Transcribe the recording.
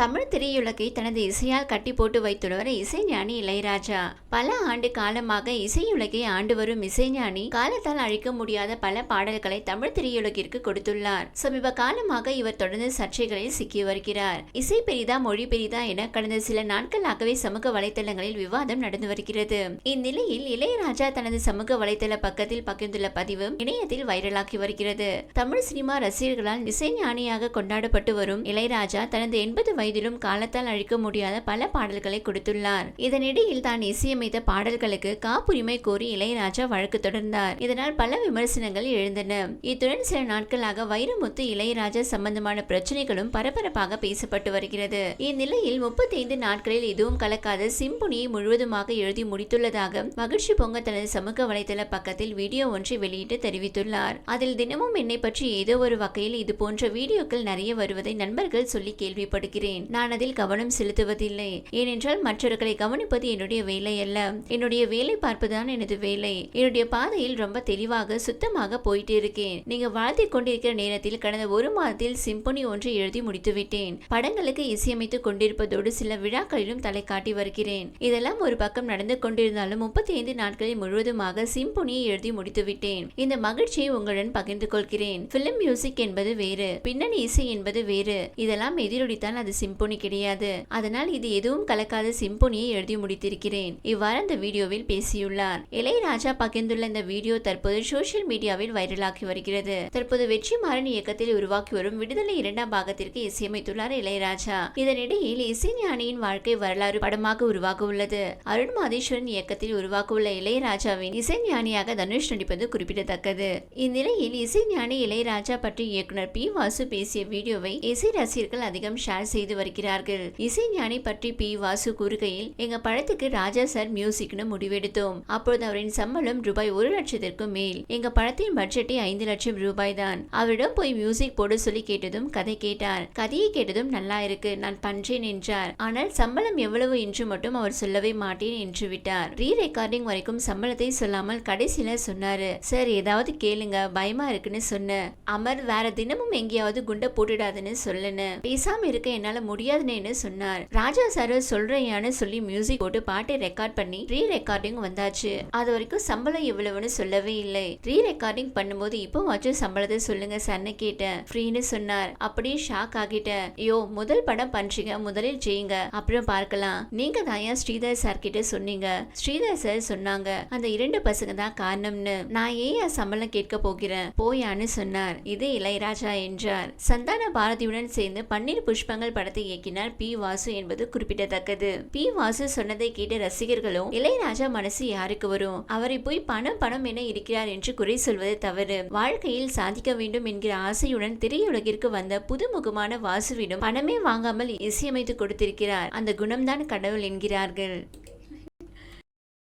தமிழ் திரையுலகை தனது இசையால் கட்டி போட்டு வைத்துள்ளவர் இசைஞானி இளையராஜா. பல ஆண்டு காலமாக இசையுலகை ஆண்டு வரும் இசைஞானி காலத்தால் அழிக்க முடியாத பல பாடல்களை தமிழ் திரையுலகிற்கு கொடுத்துள்ளார். சமீப காலமாக இவர் தொடர்ந்து சர்ச்சைகளில் சிக்கி வருகிறார். இசை பெரிதா மொழி பெரிதா என கடந்த சில நாட்களாகவே சமூக வலைதளங்களில் விவாதம் நடந்து வருகிறது. இந்நிலையில் இளையராஜா தனது சமூக வலைதள பக்கத்தில் பகிர்ந்துள்ள பதிவு இணையத்தில் வைரலாகி வருகிறது. தமிழ் சினிமா ரசிகர்களால் இசைஞானியாக கொண்டாடப்பட்டு வரும் இளையராஜா தனது எண்பது வயதிலும் காலத்தால் அழிக்க முடியாத பல பாடல்களை கொடுத்துள்ளார். இதனிடையில் தான் இசையமைத்த பாடல்களுக்கு காப்புரிமை கோரி இளையராஜா வழக்கு தொடர்ந்தார். இதனால் பல விமர்சனங்கள் எழுந்தன. இத்துடன் சில நாட்களாக வைரமுத்து இளையராஜா சம்பந்தமான பிரச்சனைகளும் பரபரப்பாக பேசப்பட்டு வருகிறது. இந்நிலையில் முப்பத்தைந்து நாட்களில் எதுவும் கலக்காத சிம்பொனியை முழுவதுமாக எழுதி முடித்துள்ளதாக மகிழ்ச்சி பொங்க தனது சமூக வலைதள பக்கத்தில் வீடியோ ஒன்றை வெளியிட்டு தெரிவித்துள்ளார். அதில் தினமும் என்னை பற்றி ஏதோ ஒரு வகையில் இது போன்ற வீடியோக்கள் நிறைய வருவதை நண்பர்கள் சொல்லி கேள்விப்படுகிறேன். நான் அதில் கவனம் செலுத்துவதில்லை. ஏனென்றால் மற்றவர்களை கவனிப்பது என்னுடைய வேலை அல்ல. என்னுடைய வேலை பார்ப்பதுதான் எனது வேலை. என்னுடைய பாதையில் ரொம்ப தெளிவாக சுத்தமாக போயிட்டு இருக்கேன். நீங்க வாழ்த்தி கொண்டிருக்கிற நேரத்தில் கடந்த ஒரு மாதத்தில் சிம்பொனி ஒன்றை எழுதி முடித்துவிட்டேன். படங்களுக்கு இசையமைத்து கொண்டிருப்பதோடு சில விழாக்களிலும் தலை காட்டி வருகிறேன். இதெல்லாம் ஒரு பக்கம் நடந்து கொண்டிருந்தாலும் முப்பத்தி ஐந்து நாட்களில் முழுவதுமாக சிம்பொனியை எழுதி முடித்துவிட்டேன். இந்த மகிழ்ச்சியை உங்களுடன் பகிர்ந்து கொள்கிறேன். பிலிம் மியூசிக் என்பது வேறு. பின்னணி இசை என்பது வேறு. இதெல்லாம் எதிரொலித்தால் அது சிம்பொனி கிடையாது. அதனால் இது எதுவும் கலக்காத சிம்பொனியை எழுதி முடித்திருக்கிறேன். இவ்வாறு அந்த வீடியோவில் பேசியுள்ளார். இளையராஜா பகிர்ந்துள்ள இந்த வீடியோ தற்போது சோசியல் மீடியாவில் வைரலாகி வருகிறது. தற்போது வெற்றிமாறன் இயக்கத்தில் உருவாக்கி வரும் விடுதலை இரண்டாம் பாகத்திற்கு இசையமைத்துள்ளார் இளையராஜா. இதனிடையில் இசைஞானியின் வாழ்க்கை வரலாறு படமாக உருவாக உள்ளது அருண் மாதேஸ்வரன் இயக்கத்தில் உருவாக்க உள்ள இளையராஜாவின் இசைஞானியாக தனுஷ் நடிப்பது குறிப்பிடத்தக்கது. இந்நிலையில் இசைஞானி இளையராஜா பற்றி இயக்குனர் பி வாசு பேசிய வீடியோவை இசை ரசிகர்கள் அதிகம் ஷேர் செய்து வருகிறார்கள். இசைஞானி பற்றி பி. வாசு கூறுகையில் எங்க படத்துக்கு ராஜா சார் மியூசிக்னு முடிவெடுத்தோம். அப்பொழுது அவரின் சம்பளம் ரூபாய் ஒரு லட்சத்திற்கும் மேல். எங்க படத்தின் பட்ஜெட்டே ஐந்து லட்சம் ரூபாய் தான். அவரிடம் போய் மியூசிக் போட சொல்லி கேட்டதும் கதை கேட்டார். கதையை கேட்டதும் நல்லா இருக்கு நான் பண்றேன் என்றார். ஆனால் சம்பளம் எவ்வளவு என்று மட்டும் அவர் சொல்லவே மாட்டேன் என்று விட்டார். ரீ ரெக்கார்டிங் வரைக்கும் சம்பளத்தை சொல்லாமல் கடைசியில சொன்னாரு சார் ஏதாவது கேளுங்க பயமா இருக்குன்னு சொன்ன அமர் வேற தினமும் எங்கேயாவது குண்டை போட்டுடாதுன்னு சொல்லுன்னு. பேசாம இருக்க என்னால முடியாதுன்னு சொன்னார். ராஜா சார் சொல்றேன்னு சொல்லி மியூசிக் போட்டு பாட்டை ரெக்கார்ட் பண்ணி ரீ ரெக்கார்டிங் வந்தாச்சு. அது வரைக்கும் சம்பளம் எவ்வளவுன்னு சொல்லவே இல்லை. ரீ ரெக்கார்டிங் பண்ணும்போது இப்போ வாச்சும் சம்பளத்தை சொல்லுங்க சன்னு கேட்டேன். ஃப்ரீன்னு சொன்னார். அப்படியே ஷாக் ஆகிட்டேன். ஐயோ முதல் படம் பண்றீங்க முதலில் செய்யுங்க அப்புறம் பார்க்கலாம். நீங்க தான் ஏன் ஸ்ரீதர் சார் கிட்ட சொன்னீங்க? ஸ்ரீதர் சார் சொன்னாங்க அந்த இரண்டு பசங்க தான் காரணம்னு. நான் ஏன் சம்பளம் கேட்க போகிறேன்? போயான்னு சொன்னார். இது இளையராஜா என்றார். சந்தான பாரதியுடன் சேர்ந்து பன்னீர் புஷ்பங்கள் படத்தை இயக்கினார் பி வாசு என்பது குறிப்பிடத்தக்கது. பி வாசு சொன்னதை கேட்ட ரசிகர்களும் இளையராஜா மனசு யாருக்கு வரும்? அவரை போய் பணம் பணம் என இருக்கிறார் என்று குறை சொல்வது தவறு. வாழ்க்கையில் சாதிக்க வேண்டும் என்கிற ஆசையுடன் திரையுலகிற்கு வந்த புதுமுகமான வாசுவிடம் பணமே வாங்காமல் இசையமைத்து கொடுத்திருக்கிறார். அந்த குணம்தான் கடவுள் என்கிறார்கள்.